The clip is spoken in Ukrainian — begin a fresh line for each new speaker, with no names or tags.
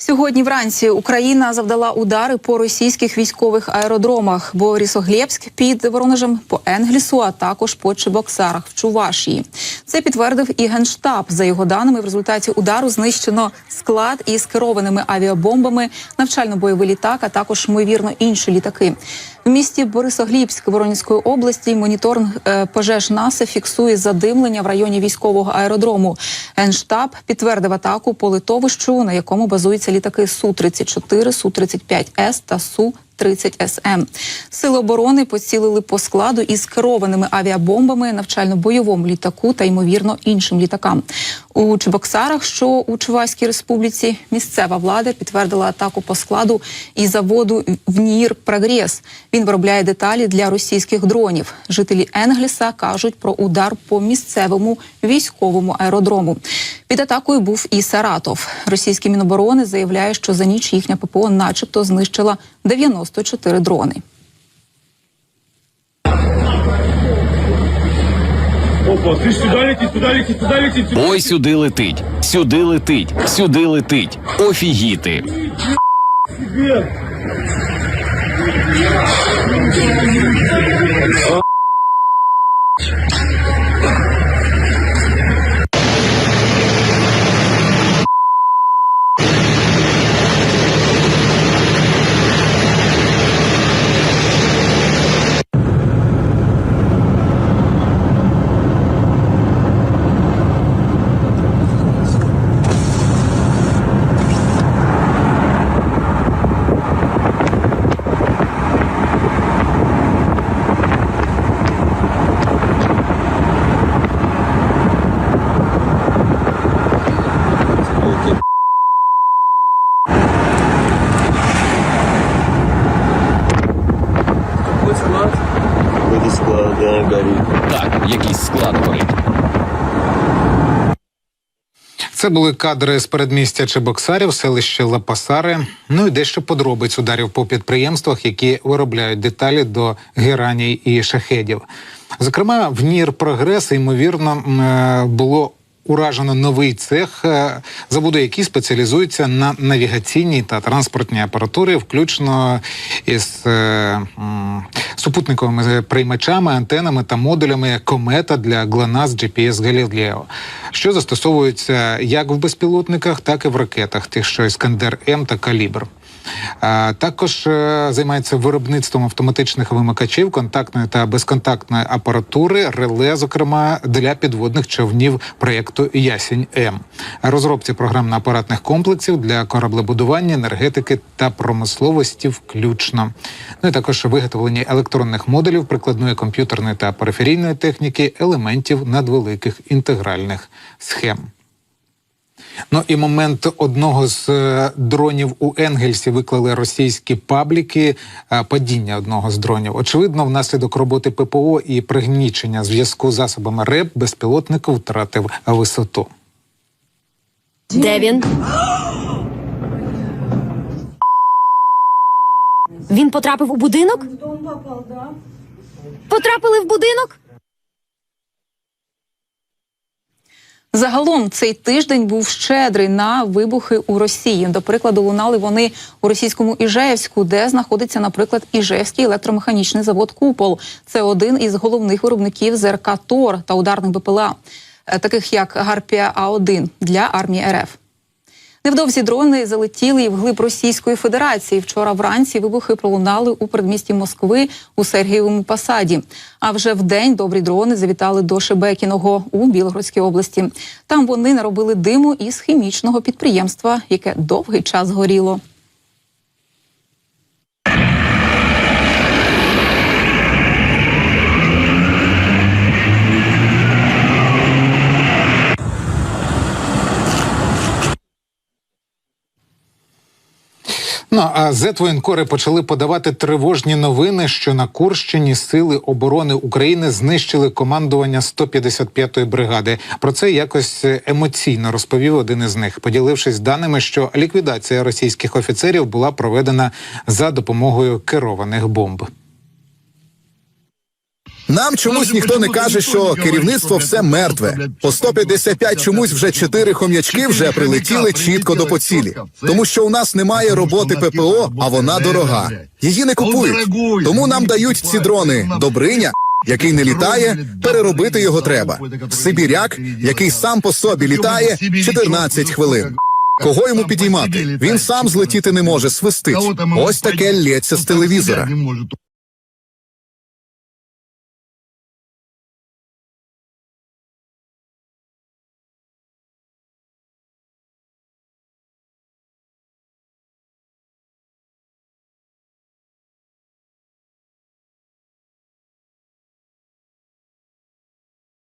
Сьогодні вранці Україна завдала удари по російських військових аеродромах Борисоглєбськ під Воронежем, по Енглісу, а також по Чебоксарах в Чувашії. Це підтвердив і генштаб. За його даними, в результаті удару знищено склад із керованими авіабомбами, навчально-бойовий літак, а також ймовірно інші літаки. В місті Борисоглібськ Воронезької області моніторинг е, пожеж НАСА фіксує задимлення в районі військового аеродрому. Генштаб підтвердив атаку по литовищу, на якому базуються літаки су 34 су 35 с та су 30 СМ. Сили оборони поцілили по складу із керованими авіабомбами, навчально-бойовому літаку та ймовірно іншим літакам. У Чебоксарах, що у Чувашській республіці, місцева влада підтвердила атаку по складу і заводу ВНІР Прогрес. Він виробляє деталі для російських дронів. Жителі Енгліса кажуть про удар по місцевому військовому аеродрому. Під атакою був і Саратов. Російські міноборони заявляє, що за ніч їхня ППО, начебто, знищила 94 дрони.
Опа, ты ж сюда летит, туда летит, туда летит, сюда.
Ой, сюди летить, сюди летить, сюди летить. Офігіти.
Нет.
Склад, горит.
Так, якийсь склад горить.
Це були кадри з передмістя Чебоксарів, селище Лапасари. Ну і дещо подробиць ударів по підприємствах, які виробляють деталі до гераній і шахедів. Зокрема, в НІР Прогрес, ймовірно, е, було уражено новий цех, е, заводу, який спеціалізується на навігаційній та транспортній апаратурі, включно із е, супутниковими приймачами, антенами та модулями комета для GLONASS GPS Galileo, що застосовуються як в безпілотниках, так і в ракетах, тих, що Іскандер М та Калібр. Також е, займається виробництвом автоматичних вимикачів, контактної та безконтактної апаратури, реле, зокрема для підводних човнів проєкту Ясінь М, розробці програмно-апаратних комплексів для кораблебудування, енергетики та промисловості, включно. Ну і також виготовлення електронних модулів прикладної комп'ютерної та периферійної техніки, елементів надвеликих інтегральних схем. Ну і момент одного з е, дронів у Енгельсі виклали російські пабліки. е, Падіння одного з дронів. Очевидно, внаслідок роботи ППО і пригнічення зв'язку з засобами РЕП безпілотник втратив висоту.
Де він? Він потрапив у будинок? Потрапили в будинок?
Загалом цей тиждень був щедрий на вибухи у Росії. До прикладу, лунали вони у російському Іжевську, де знаходиться, наприклад, Іжевський електромеханічний завод Купол. Це один із головних виробників ЗРК ТОР та ударних БПЛА, е, таких як Гарпія А1 для армії РФ. Невдовзі дрони залетіли і вглиб Російської Федерації. Вчора вранці вибухи пролунали у передмісті Москви у Сергієвому Посаді. А вже в день добрі дрони завітали до Шебекіного у Білгородській області. Там вони наробили диму із хімічного підприємства, яке довгий час горіло.
Ну а зетвоєнкори почали подавати тривожні новини, що на Курщині сили оборони України знищили командування 155-ї бригади. Про це якось емоційно розповів один із них, поділившись даними, що ліквідація російських офіцерів була проведена за допомогою керованих бомб.
Нам чомусь ніхто не каже, що керівництво все мертве. По 155 чомусь вже чотири хом'ячки вже прилетіли чітко до поцілі. Тому що у нас немає роботи ППО, а вона дорога. Її не купують. Тому нам дають ці дрони. Добриня, який не літає, переробити його треба. Сибіряк, який сам по собі літає 14 хвилин. Кого йому підіймати? Він сам злетіти не може, свистить. Ось таке лється з телевізора.